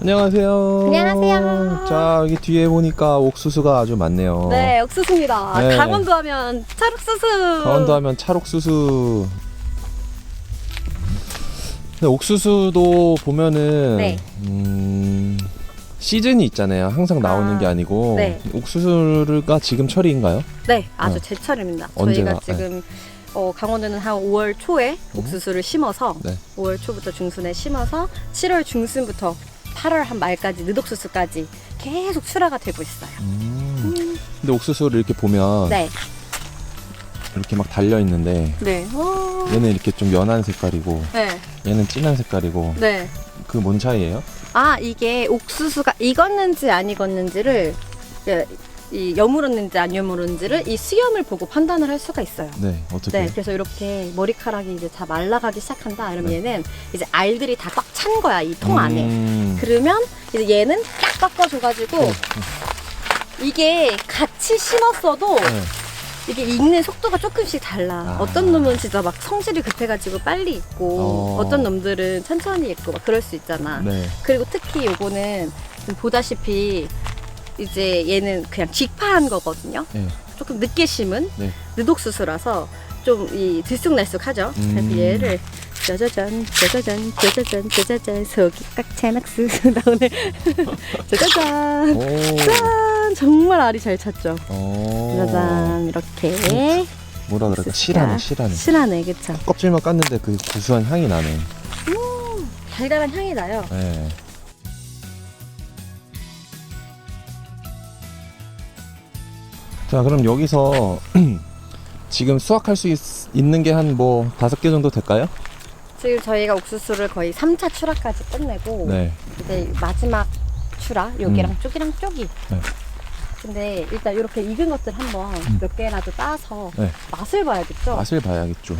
안녕하세요. 안녕하세요. 자, 여기 뒤에 보니까 옥수수가 아주 많네요. 네, 옥수수입니다. 네. 강원도 하면 찰옥수수. 강원도 하면 찰옥수수. 근데 옥수수도 보면은 네. 음, 시즌이 있잖아요. 항상 나오는 아, 게 아니고 네. 옥수수가 지금 철인가요? 네, 아주 어. 제철입니다. 언제나, 저희가 지금 어, 강원도는 한 5월 초에 음. 옥수수를 심어서 네. 5월 초부터 중순에 심어서 7월 중순부터 8월 한 말까지 늦옥수수까지 계속 출하가 되고 있어요. 음. 근데 옥수수를 이렇게 보면 네, 이렇게 막 달려 있는데 네, 어, 얘는 이렇게 좀 연한 색깔이고 네, 얘는 진한 색깔이고 네. 그 뭔 차이예요? 아 이게 옥수수가 익었는지 안 익었는지를 예, 이 여물었는지 안 여물었는지를 이 수염을 보고 판단을 할 수가 있어요. 네, 어떻게? 네, 그래서 이렇게 머리카락이 이제 다 말라가기 시작한다. 이러면 네. 얘는 이제 알들이 다 꽉 찬 거야 이 통 안에. 음. 그러면 이제 얘는 딱 바꿔줘가지고 어, 이게 같이 심었어도 네. 이게 익는 속도가 조금씩 달라. 아. 어떤 놈은 진짜 막 성질이 급해가지고 빨리 익고 어. 어. 떤 놈들은 천천히 익고 막 그럴 수 있잖아. 네. 그리고 특히 요거는 보다시피 이제 얘는 그냥 직파한 거거든요. 네. 조금 늦게 심은 네. 늦옥수수라서 좀 이 들쑥날쑥하죠. 음. 그래서 얘를 짜자잔 짜자잔 짜자잔 짜자잔 속이 꽉찬 옥수수 나 오늘 짜자잔 오. 짠 정말 알이 잘 찼죠. 어. 짜자잔 이렇게 뭐라 그럴까? 실하네, 실하네. 실하네 그쵸. 껍질만 깠는데 그 구수한 향이 나네. 달달한 향이 나요. 네. 자, 그럼 여기서 지금 수확할 수 있, 있는 게 한 뭐 다섯 개 정도 될까요? 지금 저희가 옥수수를 거의 3차 출하까지 끝내고 네. 이제 마지막 출하 여기랑 쪽이랑 쪽이. 네. 근데 일단 이렇게 익은 것들 한번 몇 개라도 따서 네. 맛을 봐야겠죠. 맛을 봐야겠죠.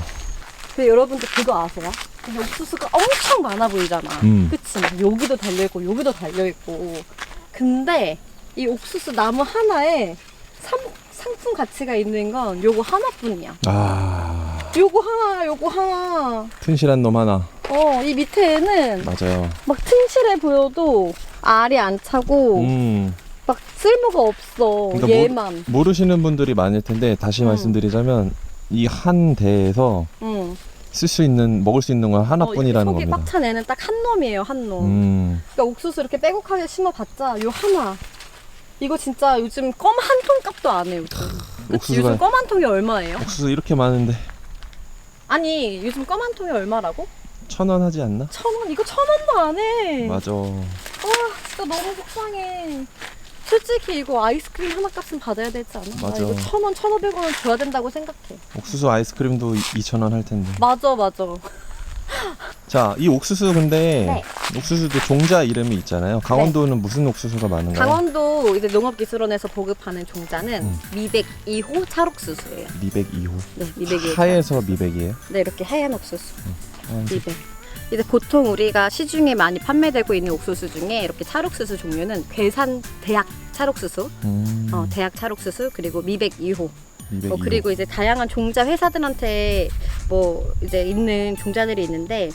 근데 여러분들 그거 아세요? 옥수수가 엄청 많아 보이잖아. 음. 그치? 막 여기도 달려있고, 여기도 달려있고. 근데 이 옥수수 나무 하나에 상, 상품 가치가 있는 건 요거 하나뿐이야. 아, 요거 하나, 요거 하나. 튼실한 놈 하나. 어, 이 밑에는 맞아요. 막 튼실해 보여도 알이 안 차고 음. 막 쓸모가 없어. 그러니까 얘만. 모르 시는 분들이 많을 텐데 다시 음. 말씀드리자면 이 한 대에서 응. 쓸수 있는 먹을 수 있는 건 하나뿐이라는 어, 속이 겁니다. 꽉찬 애는 딱 한 놈이에요, 한 놈. 음. 그러니까 옥수수 이렇게 빼곡하게 심어봤자 요 하나. 이거 진짜 요즘 껌 한 통 값도 안 해요. 요즘. 옥수수가- 요즘 껌 한 통이 얼마예요? 옥수수 이렇게 많은데 아니 요즘 껌한 통이 얼마라고? 천 원 하지 않나? 천 원? 이거 천 원도 안 해. 맞아. 아 진짜 너무 속상해. 솔직히 이거 아이스크림 하나 값은 받아야 되지 않아? 나 맞아. 이거 천 원, 천 오백 원은 줘야 된다고 생각해. 옥수수 아이스크림도 2천 원 할 텐데. 맞아, 맞아. 자, 이 옥수수 근데 네. 옥수수도 종자 이름이 있잖아요. 강원도는 무슨 옥수수가 많은가요? 강원도 이제 농업기술원에서 보급하는 종자는 음. 미백 2호 찰옥수수예요. 미백 2호. 네, 미백 2호. 하에서 미백이에요. 네, 이렇게 하얀 옥수수. 아, 미백. 이제 보통 우리가 시중에 많이 판매되고 있는 옥수수 중에 이렇게 찰옥수수 종류는 괴산 대학 찰옥수수, 음, 어, 대학 찰옥수수 그리고 미백 2호. 미백 어, 2호. 그리고 이제 다양한 종자 회사들한테 뭐 이제 있는 종자들이 있는데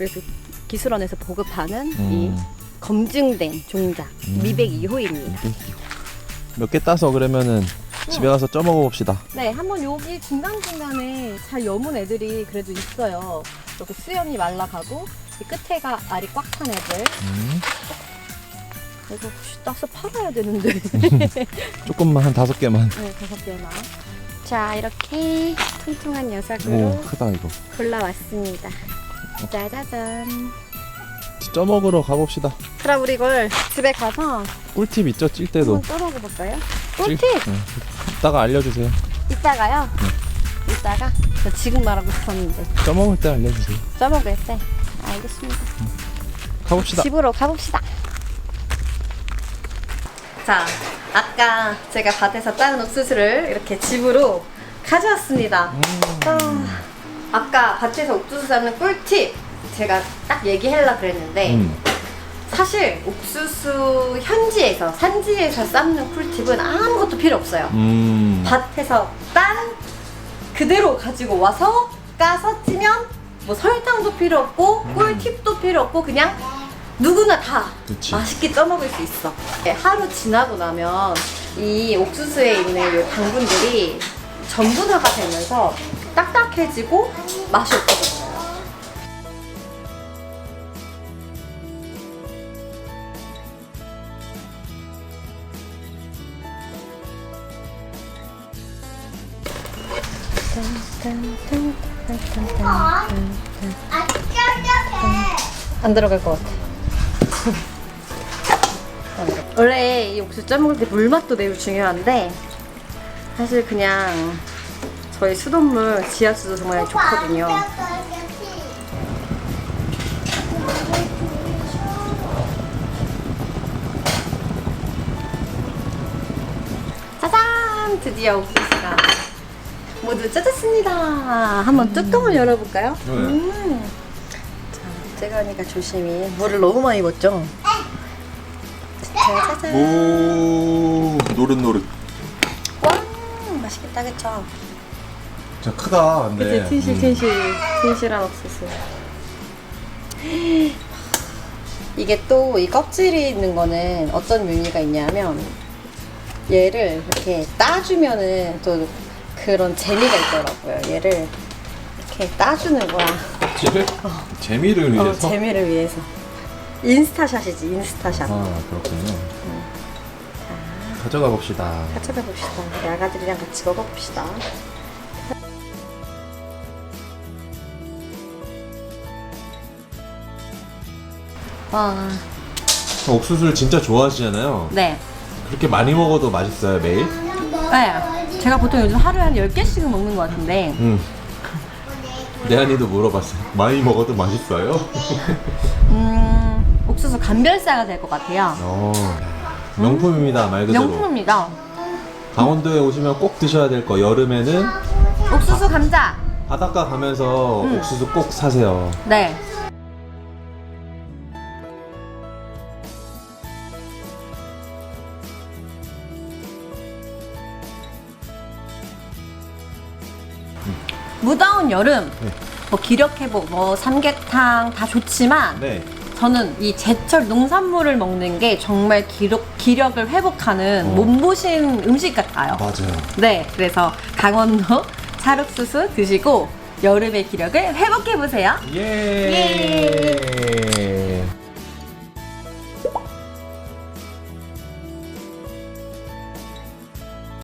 그래서 기술원에서 보급하는 이 음, 검증된 종자 음. 미백 2호입니다. 미백 2호. 몇개 따서 그러면은 집에 가서 쪄 먹어 봅시다. 네, 한번 여기 중간중간에 잘 여문 애들이 그래도 있어요. 이렇게 수염이 말라가고 이 끝에가 알이 꽉 찬 애들. 음, 그래서 혹시 따서 팔아야 되는데. 조금만 한 다섯 개만. 네, 다섯 개만. 자, 이렇게 통통한 녀석으로 오, 크다 이거. 골라왔습니다. 짜자잔. 쪄먹으러 가봅시다. 그럼 우리 이걸 집에 가서 꿀팁 있죠? 찔 때도. 한번 떠먹어 볼까요? 찔- 꿀팁! 네. 이따가 알려주세요. 이따가요. 이따가 저 지금 말하고 싶었는데 쪄먹을 때 알려주세요. 써먹을 때 알겠습니다. 가봅시다. 집으로 가봅시다. 자, 아까 제가 밭에서 따은 옥수수를 이렇게 집으로 가져왔습니다. 음, 아, 아까 밭에서 옥수수 잡는 꿀팁 제가 딱 얘기하려고 그랬는데 음, 사실 옥수수 현지에서 산지에서 삶는 꿀팁은 아무것도 필요 없어요. 음. 밭에서 딴 그대로 가지고 와서 까서 찌면 뭐 설탕도 필요 없고 꿀팁도 필요 없고 그냥 누구나 다 그치. 맛있게 쪄먹을 수 있어. 네, 하루 지나고 나면 이 옥수수에 있는 이 당분들이 전분화가 되면서 딱딱해지고 맛이 없어져 요. 안 들어갈 것 같아. 원래 이 옥수수 쪄먹을 때 물맛도 매우 중요한데 사실 그냥 저희 수돗물 지하수도 정말 좋거든요. 짜잔! 드디어 옥수수가 모두 짜졌습니다. 한번 뚜껑을 열어볼까요? 네. 음. 자, 제가 하니까 조심히 물을 너무 많이 붓죠? 짜자잔. 오 노릇노릇. 와, 맛있겠다, 그쵸? 진짜 크다. 근데. 그치, 튼실, 음. 튼실, 튼실한 옥수수. 이게 또 이 껍질이 있는 거는 어떤 묘미가 있냐면 얘를 이렇게 따주면은 또 그런 재미가 있더라고요. 얘를 이렇게 따주는 거야. 찌를? 재미를 어, 위해서. 재미를 위해서. 인스타샷이지, 인스타샷. 아 그렇군요. 가져가 봅시다. 가져가 봅시다. 우리 아가들이랑 같이 먹어봅시다. 와, 옥수수를 진짜 좋아하시잖아요. 네. 그렇게 많이 먹어도 맛있어요 매일? 네. 제가 보통 요즘 하루에 한 10개씩은 먹는 것 같은데, 응. 내한이도 물어봤어 요. 많이 먹어도 맛있어요? 음, 옥수수 감별사가 될 것 같아요. 어, 명품입니다 말 그대로. 명품입니다. 강원도에 오시면 꼭 드셔야 될 거 여름에는 옥수수 감자. 바닷가 가면서 음. 옥수수 꼭 사세요. 네. 무더운 여름, 네. 뭐 기력 회복, 뭐 삼계탕 다 좋지만 네. 저는 이 제철 농산물을 먹는 게 정말 기력, 기력을 회복하는 어. 몸보신 음식 같아요. 맞아요. 네, 그래서 강원도 찰옥수수 드시고 여름의 기력을 회복해 보세요. 예.